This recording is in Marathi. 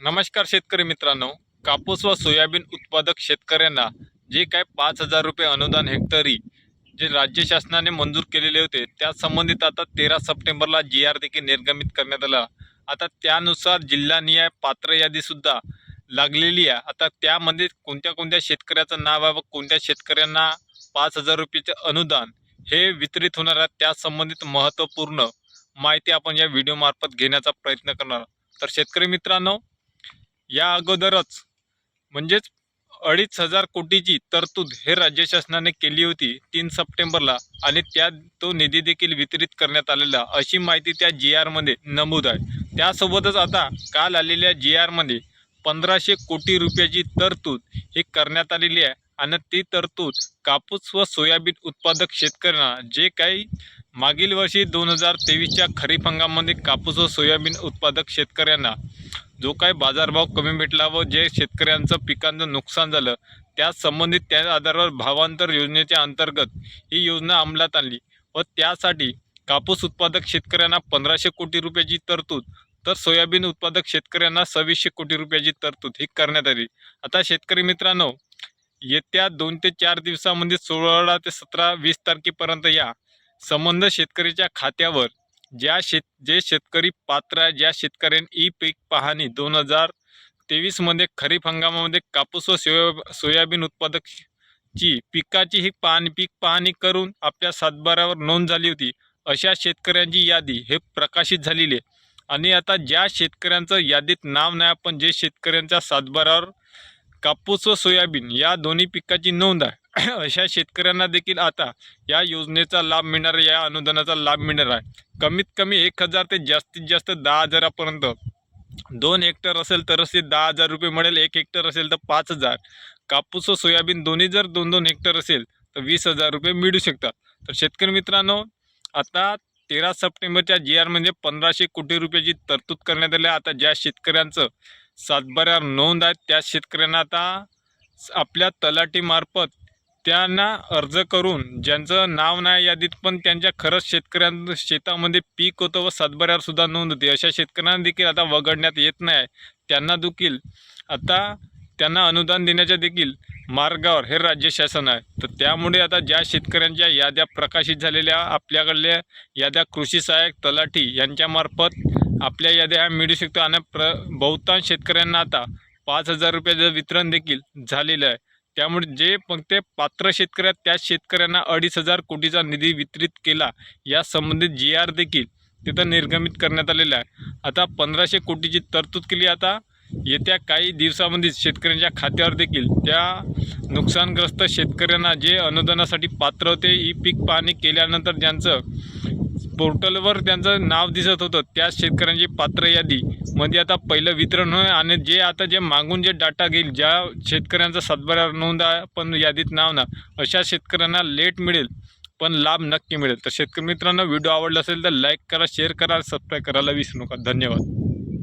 नमस्कार शेतकरी मित्रांनो. कापूस व सोयाबीन उत्पादक शेतकऱ्यांना जे काय पाच हजार रुपये अनुदान हेक्टरी जे राज्य शासनाने मंजूर केलेले होते त्या संबंधित आता तेरा सप्टेंबरला जी आर देखील निर्गमित करण्यात आला. आता त्यानुसार जिल्हानिहाय पात्र यादीसुद्धा लागलेली आहे. आता त्यामध्ये कोणत्या कोणत्या शेतकऱ्याचं नाव आहे व कोणत्या शेतकऱ्यांना पाच हजार रुपयेचे अनुदान हे वितरित होणार आहे त्या संबंधित महत्त्वपूर्ण माहिती आपण या व्हिडिओमार्फत घेण्याचा प्रयत्न करणार. तर शेतकरी मित्रांनो या अगोदरच म्हणजेच अडीच हजार कोटीची तरतूद हे राज्य शासनाने केली होती तीन सप्टेंबरला आणि त्यात तो निधी देखील वितरित करण्यात आलेला अशी माहिती त्या जी आरमध्ये नमूद आहे. त्यासोबतच आता काल आलेल्या जी आरमध्ये पंधराशे कोटी रुपयाची तरतूद ही करण्यात आलेली आहे आणि ती तरतूद कापूस व सोयाबीन उत्पादक शेतकऱ्यांना जे काही मागील वर्षी दोन हजार तेवीसच्या खरीप हंगामामध्ये कापूस व सोयाबीन उत्पादक शेतकऱ्यांना जो काही बाजारभाव कमी भेटला व जे शेतकऱ्यांचं पिकांचं नुकसान झालं त्या संबंधित त्या आधारावर भावांतर योजनेच्या अंतर्गत ही योजना अंमलात आणली व त्यासाठी कापूस उत्पादक शेतकऱ्यांना पंधराशे कोटी रुपयाची तरतूद तर सोयाबीन उत्पादक शेतकऱ्यांना सव्वीसशे कोटी रुपयाची तरतूद ही करण्यात आली. आता शेतकरी मित्रांनो येत्या दोन ते चार दिवसामध्ये सोळा ते सतरा वीस तारखेपर्यंत या संबंध शेतकऱ्याच्या खात्यावर ज्या शेत जे शेतकरी पात्र आहे ज्या शेतकऱ्यांनी ई पीक पाहणी दोन हजार तेवीसमध्ये खरीप हंगामामध्ये कापूस व सोया सोयाबीन उत्पादक ची पिकाची ही पाहणी पीक पाहणी करून आपल्या सातबाऱ्यावर नोंद झाली होती. अशा शेतकऱ्यांची यादी हे प्रकाशित झालेली आहे. आणि आता ज्या शेतकऱ्यांचं यादीत नाव नाही पण जे शेतकऱ्यांच्या सातबाऱ्यावर कापूस व सोयाबीन या दोन्ही पिकाची नोंद आहे. अशा शेतकऱ्यांना देखील आता या योजनेचा लाभ मिळणार आहे, या अनुदानाचा लाभ मिळणार आहे. कमीत कमी एक हजार ते जास्तीत जास्त दहा हजारापर्यंत. दोन हेक्टर असेल तरच ते दहा हजार रुपये मिळेल एक हेक्टर असेल तर पाच हजार. कापूस व सोयाबीन दोन्ही जर दोन दोन हेक्टर असेल तर वीस हजार रुपये मिळू शकतात. तर शेतकरी मित्रांनो आता तेरा सप्टेंबरच्या जी आर म्हणजे पंधराशे कोटी रुपयाची तरतूद करण्यात आली आता ज्या शेतकऱ्यांचं सातबाऱ्यावर नोंद आहे त्या शेतकऱ्यांना आता आपल्या तलाटीमार्फत त्यांना अर्ज करून ज्यांचं नाव नाही यादीत पण त्यांच्या खरंच शेतकऱ्यां शेतामध्ये पीक होतं व सातबाऱ्यावर सुद्धा नोंद होती. अशा शेतकऱ्यांना देखील आता वगळण्यात येत नाही. त्यांना देखील आता त्यांना अनुदान देण्याच्या देखील मार्गावर हे राज्य शासन आहे. तर त्यामुळे आता ज्या शेतकऱ्यांच्या याद्या प्रकाशित झालेल्या आपल्याकडल्या याद्या कृषी सहाय्यक तलाठी यांच्यामार्फत आपल्या याद्या ह्या मिळू शकतो आणि प्र बहुतांश शेतकऱ्यांना आता पाच हजार रुपयाचं वितरण देखील झालेलं आहे. त्यामुळे जे मग ते पात्र शेतकरी त्या शेतकऱ्यांना अडीच हजार कोटीचा निधी वितरित केला. या संबंधित जी आर देखील तिथं निर्गमित करण्यात आलेला आहे. आता पंधराशे कोटीची तरतूद केली आता. येत्या काही दिवसामध्ये शेतकऱ्यांच्या खात्यावर देखील त्या नुकसानग्रस्त शेतकऱ्यांना जे अनुदानासाठी पात्र होते ई पीक पाहणी केल्यानंतर ज्यांचं पोर्टलवर त्यांचं नाव दिसत होतं. त्या शेतकऱ्यांची पात्र यादी. मध्ये आता पहिलं वितरण होय आणि जे आता जे मागून जे डाटा घेईल ज्या शेतकऱ्यांचा सातबाऱ्यावर नोंदा पण यादीत नाव ना अशा शेतकऱ्यांना लेट मिळेल पण लाभ नक्की मिळेल. तर शेतकरी मित्रांनो व्हिडिओ आवडला असेल तर लाईक करा शेअर करा सबस्क्राईब करायला विसरू नका. धन्यवाद.